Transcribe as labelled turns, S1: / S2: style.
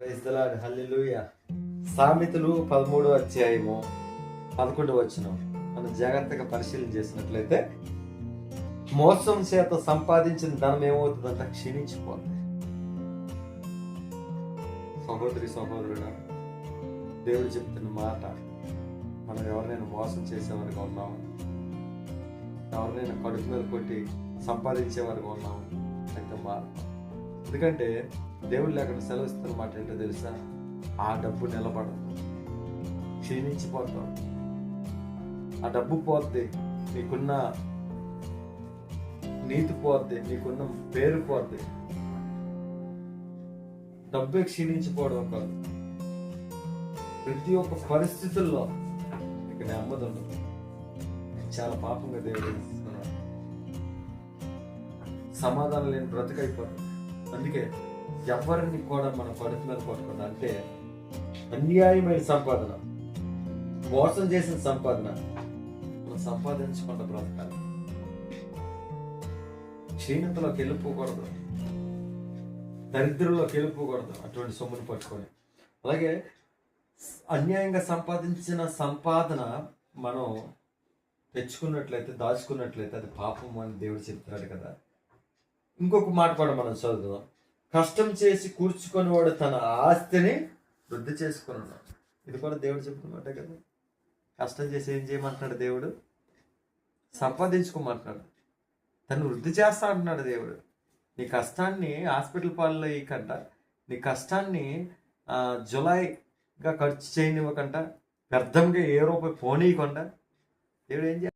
S1: హల్లెలూయ. సామెతలు పదమూడు అధ్యాయము పదకొండు వచ్చిన మనం జాగ్రత్తగా పరిశీలన చేసినట్లయితే మోసం చేత సంపాదించిన ధనం ఏమవుతుందంట క్షీణించిపోతుంది సహోదరి సహోదరుడా దేవుడు చెప్తున్న మాట మనం ఎవరినైనా మోసం చేసేవారిగా ఉన్నాము ఎవరినైనా కడుపు మీద కొట్టి సంపాదించేవారిగా ఉన్నాము అయితే మారు ఎందుకంటే దేవుడు లేకుండా సెలవిస్తున్న మాట ఏంటో తెలుసా? ఆ డబ్బు నిలబడదు. క్షీణించిపోతాం ఆ డబ్బు పోద్ది నీకున్న నీతి పోద్ది నీకున్న పేరు పోద్ది. డబ్బే క్షీణించిపోవడం కాదు. ప్రతి ఒక్క పరిస్థితుల్లో ఇక నెమ్మది ఉండదు. చాలా పాపంగా దేవుడు సమాధానం లేని బ్రతకైపోతుంది. అందుకే ఎవరిని కూడా మనం కడుపు మీద కొట్టకుండా అంటే అన్యాయమైన సంపాదన మోసం చేసిన సంపాదన మనం సంపాదించకుండా బ్రతకాలి. క్షీణతలోకి వెళ్ళిపోకూడదు. దరిద్రంలోకి వెళ్ళిపోకూడదు అటువంటి సొమ్మును పట్టుకొని. అలాగే అన్యాయంగా సంపాదించిన సంపాదన మనం తెచ్చుకున్నట్లయితే దాచుకున్నట్లయితే అది పాపం అని దేవుడు చెప్తున్నాడు కదా. ఇంకొక మాట కూడా మనం చదువుదాం. కష్టం చేసి కూర్చుకొని వాడు తన ఆస్తిని వృద్ధి చేసుకుని ఉన్నాడు ఇది కూడా దేవుడు చెప్పుకున్నమాట కదా. కష్టం చేసి ఏం చేయమంటున్నాడు దేవుడు? సంపాదించుకోమంటున్నాడు. తను వృద్ధి చేస్తా అంటున్నాడు దేవుడు. నీ కష్టాన్ని హాస్పిటల్ పాలలో ఇవ్వకంట నీ కష్టాన్ని జులైగా ఖర్చు చేయనివ్వకంట వ్యర్థంగా ఏ రూపాయి పోనీయకుండా దేవుడు ఏం చేయాలి